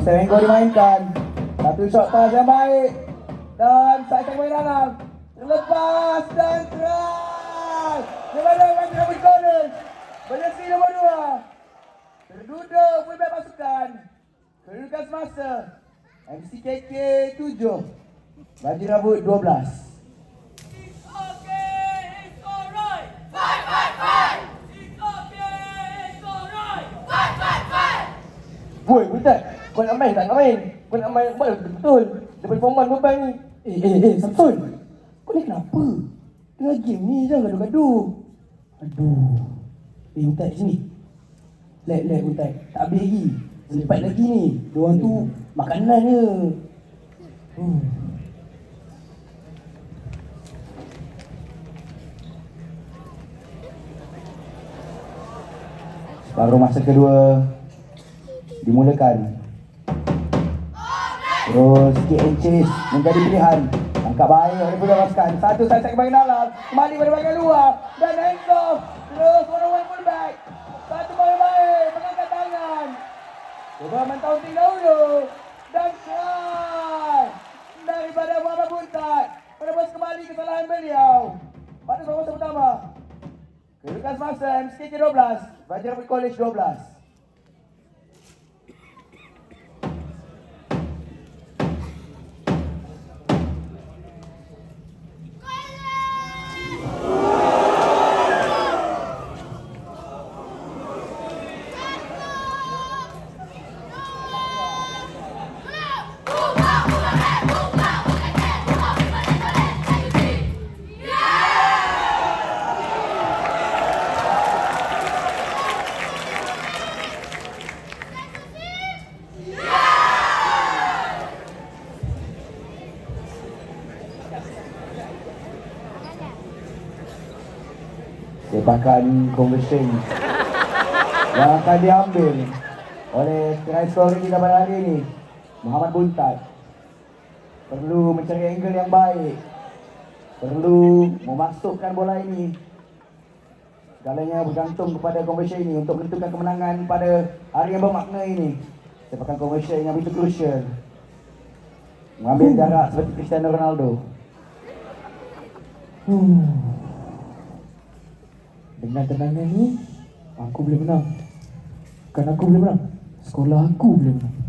Ostengo dimainkan. Satu shot pass yang baik. Dan side check main dalam. Terlepas dan keras. Kembali bagi Robin Corners. Berhenti nombor dua. Terduduk fullback pasukan. Kedudukan semasa. MCKK 7. Baju rambut 12. Woi, budak. Kau nak main tak nak main? Kau nak main buat betul. Daripada form 1 beban ni. Eh, eh, eh, Samson. Kau ni kenapa? Tengah game ni jangan gaduh-gaduh. Aduh. Eh, Utai sini. Lek, lek, Utai. Tak habis lagi. Selepas lagi ni. Diorang tu makanan je. Hmm. Baru masa kedua dimulakan. Terus chase menjadi pilihan. Angkat baik oleh Pulau Pasukan. Satu side check bagian dalam. Kembali pada bagian luar. Dan off. Terus on one fullback. Satu baik baik. Mengangkat tangan. Cuba mentaunting dahulu. Dan try. Daripada Muhammad Buntat. Menebus kembali kesalahan beliau. Pada semasa pertama. Kedudukan semasa MCK 12. Bajar College 12. Sepakan conversion. Yang akan diambil oleh scorer kita pada hari ini Muhammad Buntat. Perlu mencari angle yang baik. Perlu memasukkan bola ini. Segalanya bergantung kepada conversion ini untuk menentukan kemenangan pada hari yang bermakna ini. Sepakan conversion yang begitu crucial. Mengambil jarak seperti Cristiano Ronaldo. Hmm. Dengan tenangnya ni Aku boleh menang. Bukan aku boleh menang Sekolah aku boleh menang